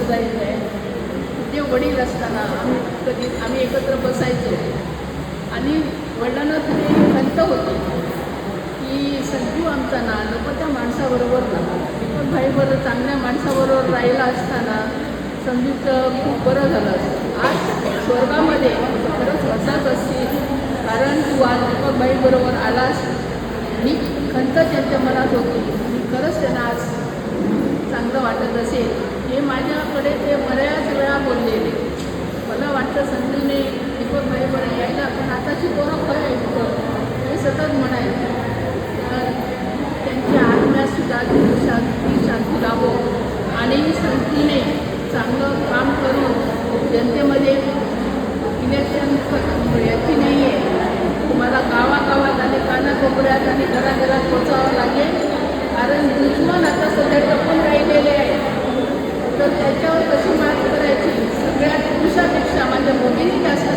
बोलायचं आहे. ते वडील असताना आम्ही कधी आम्ही एकत्र बसायचो. आणि वडिलांना तिथे खंत होती की संजू आमचा ना नको त्या माणसाबरोबर ना. दीपक भाईबरोबर चांगल्या माणसाबरोबर राहिला असताना संजूचं खूप बरं झालं असतं. आज स्वर्गामध्ये खरंच असाच असतील कारण तू आज दीपक भाईबरोबर आलास. ही खंत त्यांच्या मनात होती. खरंच त्यांना आज चांगलं वाटत असेल. माझ्याकडे ते बऱ्याच वेळा बोललेले. मला वाटतं संधीने दीपक भाईबरोबर यायला पण आताची पोरं खरं ऐकतं हे सतत म्हणायचं. तर त्यांच्या आत्म्यासुद्धा शांती शांती लावो आणि संधीने चांगलं काम करून जनतेमध्ये इलेक्शन याची तर त्याच्यावर कशी मात करायची? सगळ्यात पुरुषापेक्षा माझ्या मोदींनी जास्त